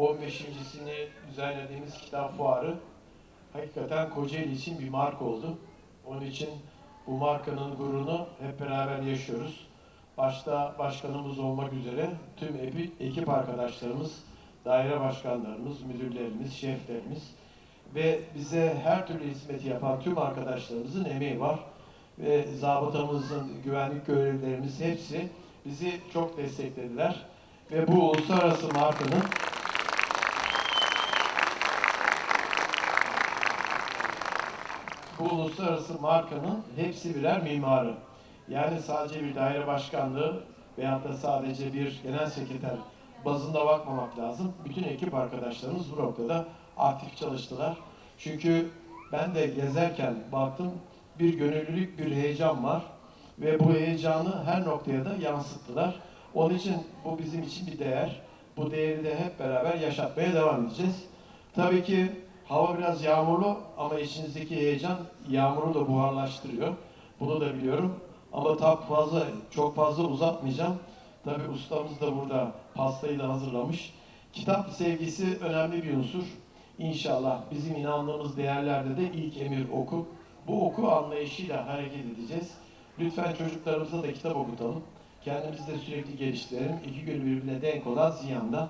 15.sini düzenlediğimiz kitap fuarı hakikaten Kocaeli için bir marka oldu. Onun için bu markanın gururunu hep beraber yaşıyoruz. Başta başkanımız olmak üzere tüm ekip arkadaşlarımız, daire başkanlarımız, müdürlerimiz, şeflerimiz ve bize her türlü hizmeti yapan tüm arkadaşlarımızın emeği var. Ve zabıtamızın, güvenlik görevlilerimiz hepsi bizi çok desteklediler. Ve bu uluslararası markanın bu uluslararası markanın hepsi birer mimarı. Yani sadece bir daire başkanlığı veyahut da sadece bir genel sekreter bazında bakmamak lazım. Bütün ekip arkadaşlarımız bu noktada aktif çalıştılar. Çünkü ben de gezerken baktım bir gönüllülük, bir heyecan var ve bu heyecanı her noktaya da yansıttılar. Onun için bu bizim için bir değer. Bu değeri de hep beraber yaşatmaya devam edeceğiz. Tabii ki hava biraz yağmurlu ama içinizdeki heyecan yağmuru da buharlaştırıyor. Bunu da biliyorum. Ama tak fazla, çok fazla uzatmayacağım. Tabii ustamız da burada pastayı da hazırlamış. Kitap sevgisi önemli bir unsur. İnşallah bizim inandığımız değerlerde de ilk emir oku. Bu oku anlayışıyla hareket edeceğiz. Lütfen çocuklarımıza da kitap okutalım. Kendimizi de sürekli geliştirelim. İki gün birbirine denk olan ziyanda.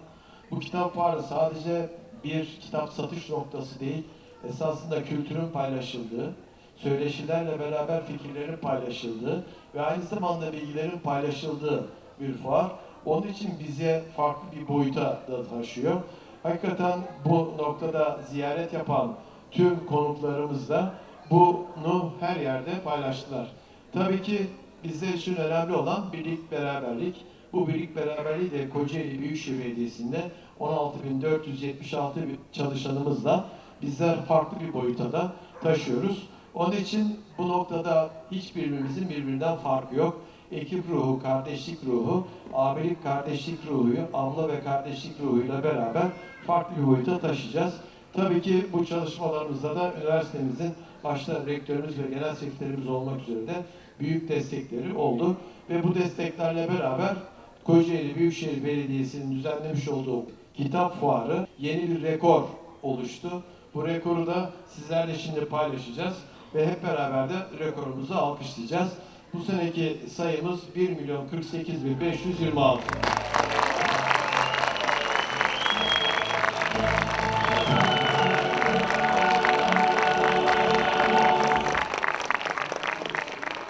Bu kitap fuarı sadece bir kitap satış noktası değil, esasında kültürün paylaşıldığı, söyleşilerle beraber fikirlerin paylaşıldığı ve aynı zamanda bilgilerin paylaşıldığı bir fuar. Onun için bize farklı bir boyuta da taşıyor. Hakikaten bu noktada ziyaret yapan tüm konuklarımız da bunu her yerde paylaştılar. Tabii ki bizler için önemli olan birlik, beraberlik. Bu birlik beraberliği de Kocaeli Büyükşehir Belediyesi'nde 16.476 bir çalışanımızla bizler farklı bir boyuta da taşıyoruz. Onun için bu noktada hiçbirimizin birbirinden farkı yok. Ekip ruhu, kardeşlik ruhu, abilik kardeşlik ruhuyu, abla ve kardeşlik ruhuyla beraber farklı bir boyuta taşıyacağız. Tabii ki bu çalışmalarımızda da üniversitemizin başta rektörümüz ve genel sekreterimiz olmak üzere de büyük destekleri oldu. Ve bu desteklerle beraber Kocaeli Büyükşehir Belediyesi'nin düzenlemiş olduğu kitap fuarı yeni bir rekor oluştu. Bu rekoru da sizlerle şimdi paylaşacağız ve hep beraber de rekorumuzu alkışlayacağız. Bu seneki sayımız 1 milyon 48 bin 526.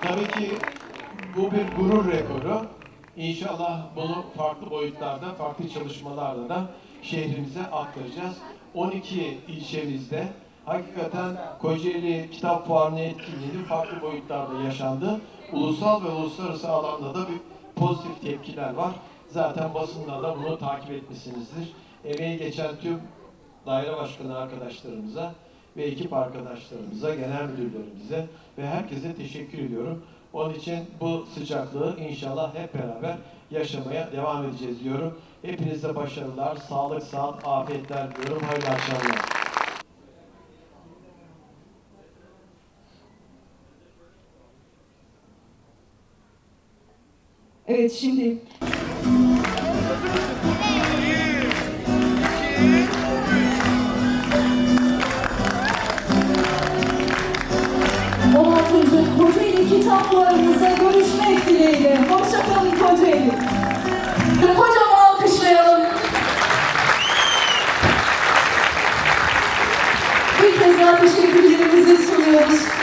Tabii ki bu bir gurur rekoru. İnşallah bunu farklı boyutlarda, farklı çalışmalarla da şehrimize aktaracağız. 12 ilçemizde hakikaten Kocaeli Kitap Fuarı'nın etkinliği farklı boyutlarda yaşandı. Ulusal ve uluslararası alanda da bir pozitif tepkiler var. Zaten basında da bunu takip etmişsinizdir. Emeği geçen tüm daire başkanı arkadaşlarımıza ve ekip arkadaşlarımıza, genel müdürlerimize ve herkese teşekkür ediyorum. Onun için bu sıcaklığı inşallah hep beraber yaşamaya devam edeceğiz diyorum. Hepinize başarılar, sağlık, sıhhat, afiyetler diliyorum. Hayırlı akşamlar. Evet şimdi saplarınıza görüşmek dileğiyle. Hoşçakalın Kocaeli. Kocaman alkışlayalım. Bir kez daha teşekkürlerimizi sunuyoruz.